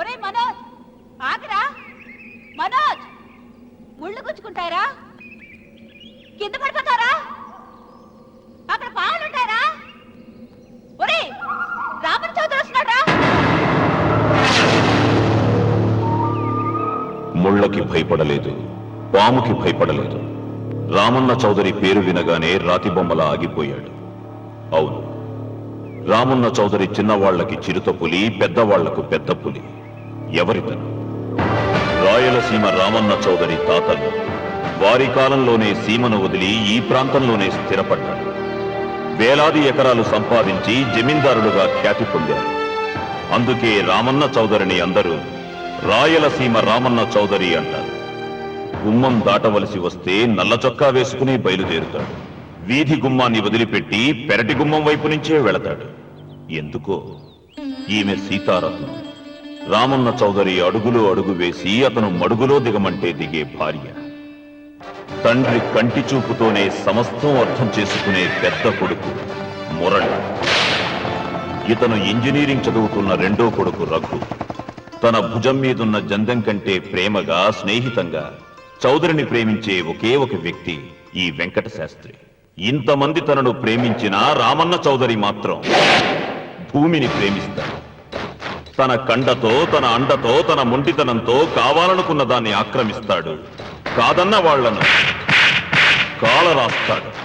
ఒరే మనోజ్ ఆగరా. మనోజ్ ముళ్ళు గుచ్చుకుంటారా కింద పడిపోతారా? అక్కడ పావులు ఉంటారా ఒరే రామన్ చౌదరి వస్తున్నాడా ముళ్ళకి భయపడలేదు పాముకి భయపడలేదు. రామన్న చౌదరి పేరు వినగానే రాతి బొమ్మలా ఆగిపోయాడు. అవును రామన్న చౌదరి చిన్నవాళ్ళకి చిరుత పులి పెద్దవాళ్ళకు పెద్ద పులి. ఎవరితను రాయలసీమ రామన్న చౌదరి తాతలు. వారి కాలంలోనే సీమను వదిలి ఈ ప్రాంతంలోనే స్థిరపడ్డారు. వేలాది ఎకరాలు సంపాదించి జమీందారులుగా ఖ్యాతి పొందారు. అందుకే రామన్న చౌదరిని అందరూ రాయలసీమ రామన్న చౌదరి అంటారు. గుమ్మం దాటవలసి వస్తే నల్ల చొక్కా వేసుకుని బయలుదేరుతాడు. వీధి గుమ్మాన్ని వదిలిపెట్టి పెరటి గుమ్మం వైపు నుంచే వెళతాడు. ఎందుకో? ఈమె సీతారత్నం. రామన్న చౌదరి అడుగులో అడుగు వేసి అతను మడుగులో దిగమంటే దిగే భార్య. తండ్రి కంటి చూపుతోనే సమస్తం అర్థం చేసుకునే పెద్ద కొడుకు మురళి. ఇతను ఇంజనీరింగ్ చదువుతున్న రెండో కొడుకు రఘు. తన భుజం మీదున్న జందం కంటే ప్రేమగా స్నేహితంగా చౌదరిని ప్రేమించే ఒకే ఒక వ్యక్తి ఈ వెంకట శాస్త్రి ఇంతమంది తనను ప్రేమించిన రామన్న చౌదరి మాత్రం భూమిని ప్రేమిస్తాడు. తన కండతో తన అండతో తన మొండితనంతో కావాలనుకున్న దాన్ని ఆక్రమిస్తాడు. కాదన్న వాళ్ళను కాల రాస్తాడు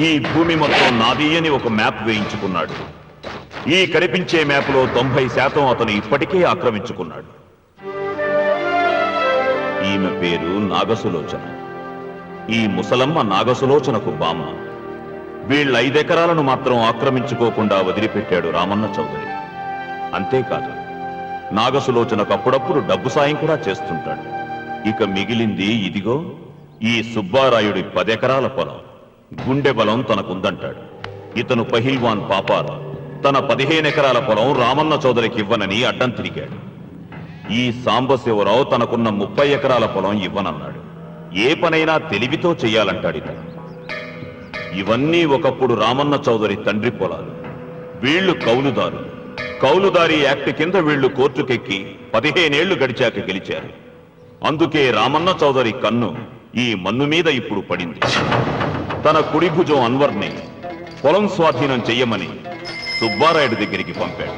ఈ భూమి మొత్తం నాది అని ఒక మ్యాప్ వేయించుకున్నాడు. ఈ కనిపించే మ్యాప్లో తొంభై శాతం అతను ఇప్పటికే ఆక్రమించుకున్నాడు. ఈమె పేరు నాగసులోచన. ఈ ముసలమ్మ నాగసులోచనకు బామ్మ. వీళ్ళ ఐదెకరాలను మాత్రం ఆక్రమించుకోకుండా వదిలిపెట్టాడు రామన్న చౌదరి. అంతేకాదు నాగసులోచనకు అప్పుడప్పుడు డబ్బు సాయం కూడా చేస్తుంటాడు. ఇక మిగిలింది ఇదిగో ఈ సుబ్బారాయుడి పదెకరాల పొలం. గుండె బలం తనకుందంటాడు. ఇతను పహిల్వాన్ పాపాల తన పదిహేను ఎకరాల పొలం రామన్న చౌదరికి ఇవ్వనని అడ్డం తిరిగాడు. ఈ సాంబశివరావు తనకున్న ముప్పై ఎకరాల పొలం ఇవ్వనన్నాడు. ఏ పనైనా తెలివితో చెయ్యాలంటాడు ఇతను. ఇవన్నీ ఒకప్పుడు రామన్న చౌదరి తండ్రి పొలాలు. వీళ్ళు కౌలుదారు కౌలుదారి యాక్ట్ కింద వీళ్ళు కోర్టుకెక్కి పదిహేనేళ్ళు గడిచాక గెలిచారు. అందుకే రామన్న చౌదరి కన్ను ఈ మన్ను మీద ఇప్పుడు పడింది. తన కుడి భుజం అన్వర్ని పొలం స్వాధీనం చెయ్యమని సుబ్బారాయుడు దగ్గరికి పంపాడు.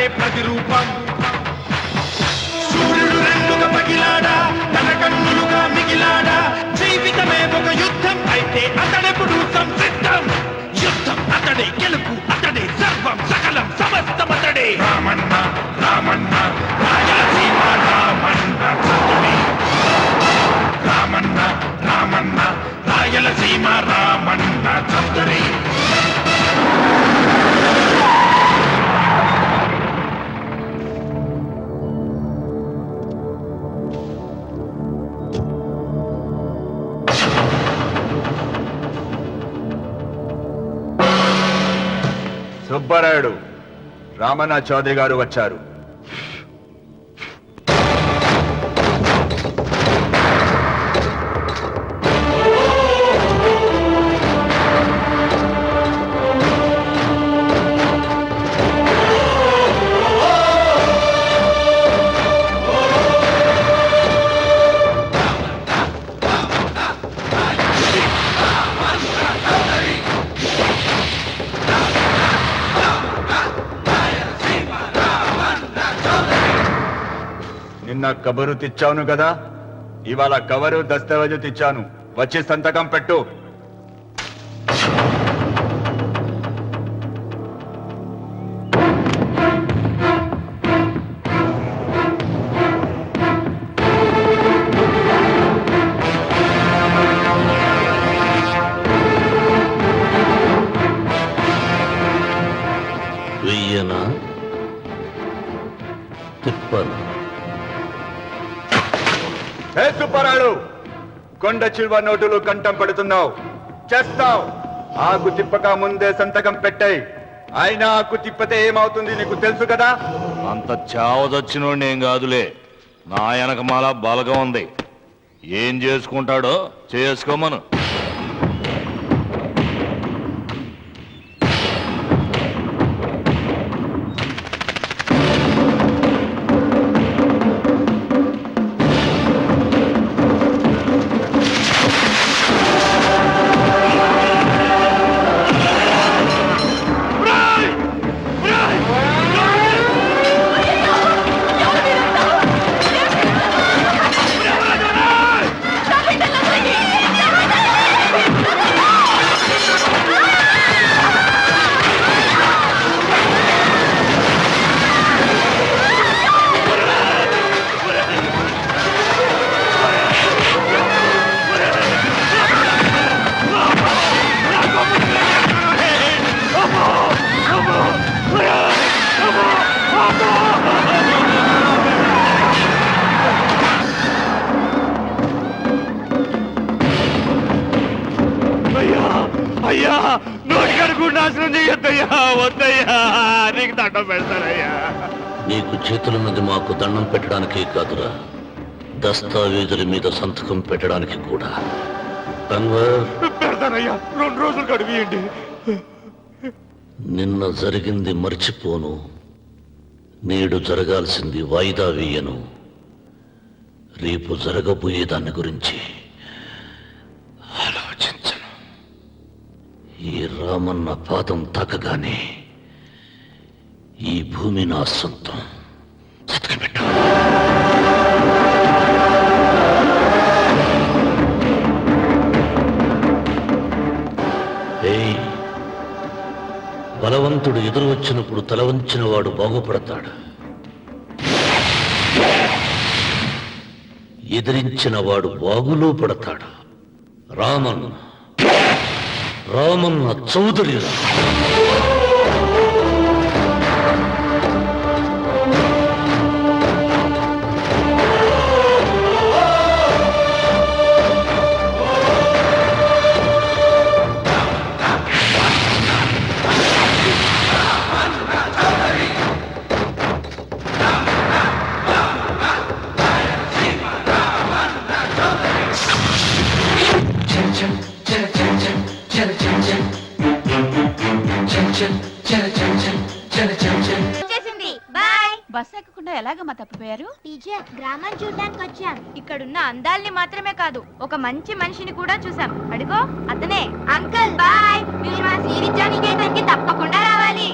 అదే ప్రతిరూపం. సూర్యుడు రెండుగా పగిలాడా తన కన్నులుగా మిగిలాడా? జీవితమే ఒక యుద్ధం అయితే అతడెప్పుడు సంసిద్ధం? యుద్ధం అతడే గెలుపు అతడే సర్వం సకలం సమస్తం అతడే. రామన్న రామన్న రాయలసీమ రామన్న రామన్న రామన్న రాయలసీమ రామన్న చౌదరి సుబ్బారాయుడు రామనాథ్ చౌదరి గారు వచ్చారు. నిన్న కబరు తెచ్చాను కదా? ఇవాళ కవరు దస్తావేజు తెచ్చాను. వచ్చి సంతకం పెట్టు. వెయ్యన? తిప్పను. హే సుబ్బారాయుడు కొండ చిల్వ నోటులు కంఠం పడుతున్నావు. చేస్తావు. ఆకు తిప్పక ముందే సంతకం పెట్టాయి. అయినా ఆకు తిప్పతే ఏమవుతుంది నీకు తెలుసు కదా? అంత చావదచ్చినోడిని ఏం కాదులే. నా వెనకమాల బలగం ఉంది. ఏం చేసుకుంటాడో చేసుకోమను. అయ్యా నోటి కడుగు నాశనం చేయొద్దయ్యా వద్దయ్యా నీకు దండం పెడతానయ్యా. నీకు చేతులున్నది మాకు దండం పెట్టడానికి కాదురా. దస్తావేజుల మీద సంతకం పెట్టడానికి కూడా. పెడతానయ్యా రెండు రోజులు గడిపియండి. నిన్న జరిగింది మర్చిపోను. నేడు జరగాల్సింది వాయిదా వేయను. రేపు జరగబోయే దాని గురించి. రామన్న పాదం తాకగానే ఈ భూమి నా సొంతం. సంతకం బలవంతుడు ఎదురు వచ్చినప్పుడు తల వంచిన వాడు బాగుపడతాడు. ఎదిరించిన వాడు బాగులో పడతాడు. రామన్ ラーマンはチョードリーだ తప్పిపోయారు టీచర్ గ్రామం చూడడానికి వచ్చాం ఇక్కడున్న అందాల్ని మాత్రమే కాదు ఒక మంచి మనిషిని కూడా చూసాం అడుగో అతనే. Uncle bye. మీరు మా శ్రీవిద్యా నికేతన్కి తప్పకుండా రావాలి.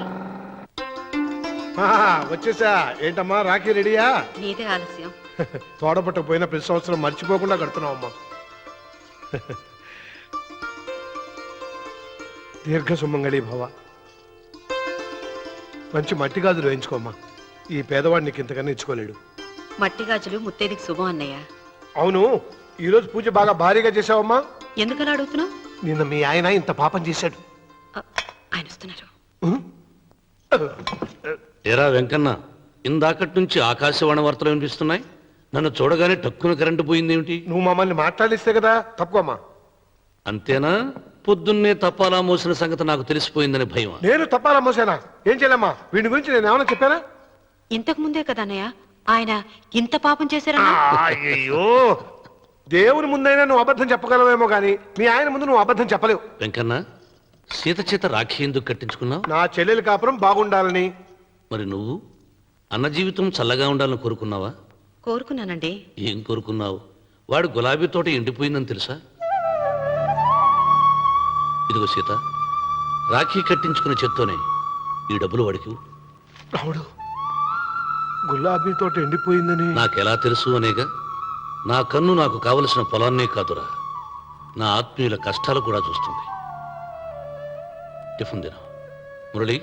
ఆహా, వచ్చేసా. ఏంటమ్మా రాఖీ రెడీయా? నీదే ఆలస్యం. తోడపట్ట పోయిన ప్రతి సంవత్సరం మర్చిపోకుండా కడుతున్నావు అమ్మా. దీర్ఘ సుమంగళి భవ. మంచి మట్టి గాజులు వేయించుకోమ్మా. ఈ పేదవాడిని ఇంతకన్నా ఇచ్చుకోలేడు. మట్టి గాజులు ముత్తేదికి శుభం అన్నయ్య. అవును ఈరోజు పూజ బాగా భారీగా చేసావమ్మా ఎందుకలా అడుగుతున్నావు? నిన్న మీ ఆయన ఇంత పాపం చేశాడు. ఆయన వస్తున్నారు. ఎరా వెంకన్న ఇందాకటి నుంచి ఆకాశవాణి వార్తలు వినిపిస్తున్నాయి. నన్ను చూడగానే టక్కున కరెంటు పోయిందేమిటి? నువ్వు మమ్మల్ని మాట్లాడిస్తే కదా తప్పుకోమ్మా. అంతేనా? పొద్దున్నే తపాలా మోసిన సంగతి నాకు తెలిసిపోయిందని భయం నేను తప్పాలా మోసానా? ఏం చేయలేమ్మా? వీడి గురించి నేను ఏమైనా చెప్పానా? ఇంతకు ముందే కదా అన్నయ్య? ఆయన ఇంత పాపం చేశారన్నా? అయ్యో దేవుని ముందైనా నువ్వు అబద్ధం చెప్పగలవేమో కానీ మీ ఆయన ముందు నువ్వు అబద్ధం చెప్పలేవు. వెంకన్న సీత చేత రాఖీ ఎందుకు కట్టించుకున్నావు? నా చెల్లెలి కాపురం బాగుండాలని. మరి నువ్వు? అన్న జీవితం చల్లగా ఉండాలని కోరుకున్నావా? కోరుకున్నానండి. ఏం కోరుకున్నావు? వాడు గులాబీ తోట ఎండిపోయిందని తెలుసా? ఇదిగో సీత రాఖీ కట్టించుకున్న చేత్తోనే ఈ డబ్బులు వాడికి. రాముడు గులాబీ తోట ఎండిపోయిందని. నాకెలా తెలుసు అనేగా? నా కన్ను నాకు కావలసిన పొలాన్నే కాదురా. నా ఆత్మీయుల కష్టాలు కూడా చూస్తుంది. టిఫిన్ దినం మురళి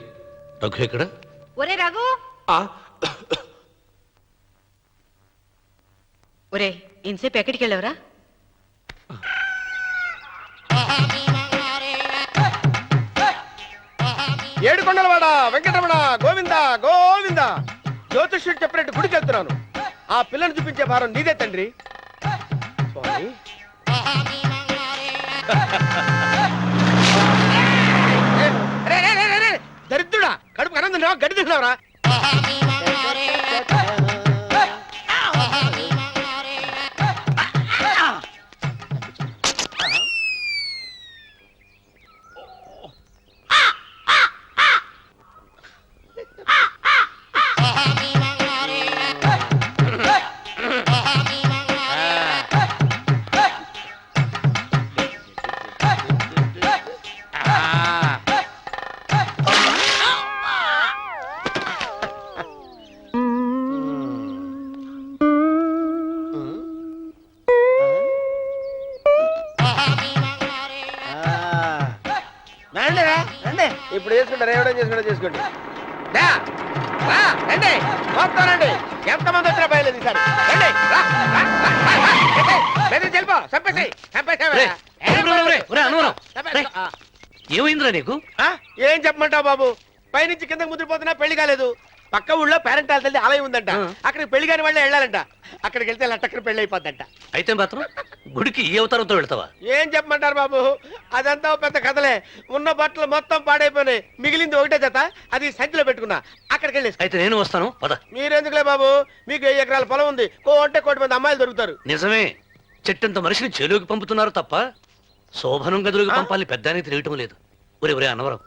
రఘు ఎక్కడ? ఒరే రఘు! ఒరే ఇంతసేపు ఎక్కడికి వెళ్ళవరా ఏడుకొండలవాడ వెంకటరమణ గోవింద గోవింద జ్యోతిష్యుడు చెప్పినట్టు గుడికి వెళ్తున్నాను ఆ పిల్లను చూపించే భారం నీదే తండ్రి. స్వామి. దరిద్రుడా కడుపు అనంద గడి తిన్నావురా? చేసుకుంటా చేసుకోండి. రా, రా, రండి మొత్తం రండి. ఎంతమంది వచ్చినా బయలుదేరి ఈసారి. రండి రా, రా, రా, రా, రా, రండి. బెదిరించి వెళ్ళిపో చంపేసి చంపేసి ఒరే, ఒరే, ఒరే, ఒరే, అనవరం. ఒరే, ఆ, ఏమైందిరా నీకు? ఆ, ఏం చెప్పమంటావు బాబు? పైనుంచి కిందకి ముద్రపోతున్నా పెళ్ళి కాలేదు. పక్క ఊళ్ళో పేరెంట్ తల్లి ఆలయం ఉందంట. అక్కడికి పెళ్ళి కాని వాళ్ళే వెళ్ళాలంట. అక్కడికి వెళ్తే లట్టక్కన పెళ్ళి అయిపోద్దంట. అయితే మాత్రం గుడికి ఈ అవతారంతో వెళ్తావా? ఏం చెప్పమంటారు బాబు? అదంతా పెద్ద కథలే. ఉన్న బట్టలు మొత్తం పాడైపోయినాయి. మిగిలింది ఒకటే జత. అది సంచిలో పెట్టుకున్నా. అక్కడికి వెళ్ళేసి. అయితే నేను వస్తాను. పద. మీరెందుకులే బాబు? మీకు వెయ్యి ఎకరాల పొలం ఉంది? కో అంటే కోటి మంది అమ్మాయిలు దొరుకుతారు. నిజమే. చెట్టంత మనిషిని చెరువుకి పంపుతున్నారు తప్ప? శోభనం గదులకు? పంపాలని పెద్దానికి తెలియటం లేదు. ఒరే ఒరే అనవరం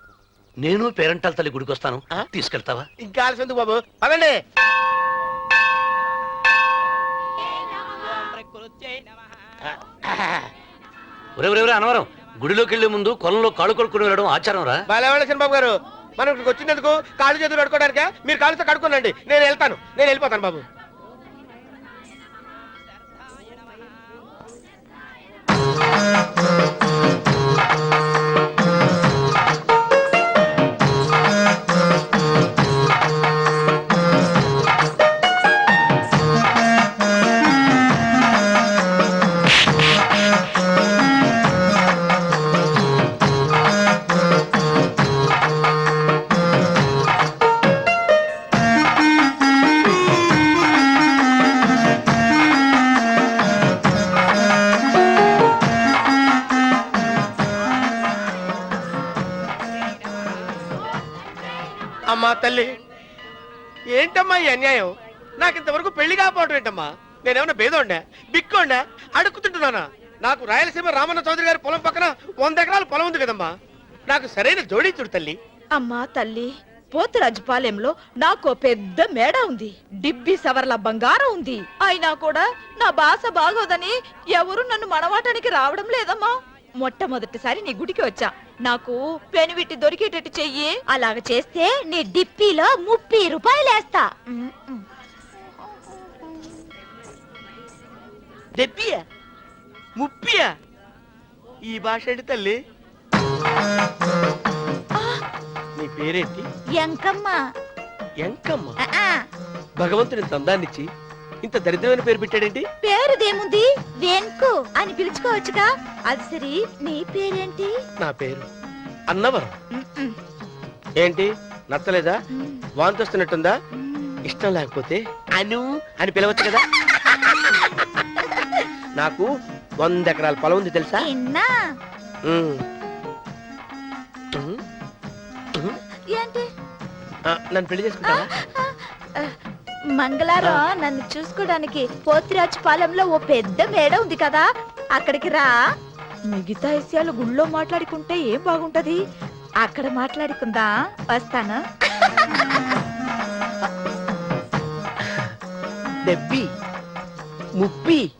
నేను పేరంటాల తల్లి గుడికి వస్తాను? తీసుకెళ్తావా? ఇంకా ఆలస్యం బాబు? పదండి. అనవరం గుడిలోకి వెళ్ళే ముందు కొలంలో కాళ్ళు కొడుకుని వెళ్ళడం ఆచారం రా. బాలేవాళ్ళ బాబు గారు? మనం ఇక్కడికి వచ్చినందుకు కాళ్ళు చేతులు కడుక్కోవడానికే? మీరు కాళ్ళతో కడుక్కోనండి. నేను వెళ్తాను. నేను వెళ్ళిపోతాను బాబు. అమ్మా ఏంటమ్మా ఈ అన్యాయం? నాకు ఇంతవరకు పెళ్ళి కాకపోవటం ఏంటమ్మా? నేనేమన్నా బేదోండా బిక్కోండా అడుక్కుతుంటున్నానా? నాకు రాయలసీమ రామన్న చౌదరి గారి పొలం పక్కన వంద ఎకరాల పొలం ఉంది కదమ్మా. నాకు సరైన జోడీ చూడు తల్లి. అమ్మా తల్లి పోతురాజుపాలెంలో నాకు పెద్ద మేడ ఉంది. డిబ్బి సవర్ల బంగారం ఉంది. అయినా కూడా నా బాస బాగోదని ఎవరు నన్ను మనవాటానికి రావడం లేదమ్మా. మొట్టమొదటిసారి నీ గుడికి వచ్చా. నాకు పెనువిట్టి దొరికేటట్టు చెయ్యి. అలాగ చేస్తే నీ డిప్పిలో ముప్పై రూపాయలు వేస్తా ముప్పియా? ఈ భాష ఏంటి తల్లి? నీ పేరేంటి? ఎంకమ్మ. ఎంకమ్మ? భగవంతుని తందాన్నిచ్చి ఇంత దరిద్రమైన పేరు పెట్టాడేంటి? పేరుదేముంది? వెంకు అని పిలుచుకోవచ్చుగా? అది సరి నీ పేరేంటి? నా పేరు అన్నవరం. ఏంటి? నచ్చలేదా. వాంతి వస్తున్నట్టుందా. ఇష్టం లేకపోతే అను అని పిలవచ్చు కదా? నాకు వంద ఎకరాల పొలం ఉంది తెలుసా? నన్ను. పెళ్ళి చేసుకుంటావా? మంగళారం నన్ను చూసుకోవడానికి పోతిరాజు పాలెంలో ఓ పెద్ద మేడ ఉంది కదా. అక్కడికి రా. మిగతా విషయాలు గుళ్ళో మాట్లాడుకుంటే ఏం బాగుంటది? అక్కడ మాట్లాడుకుందా? వస్తాను. డెబ్బి ముప్పి.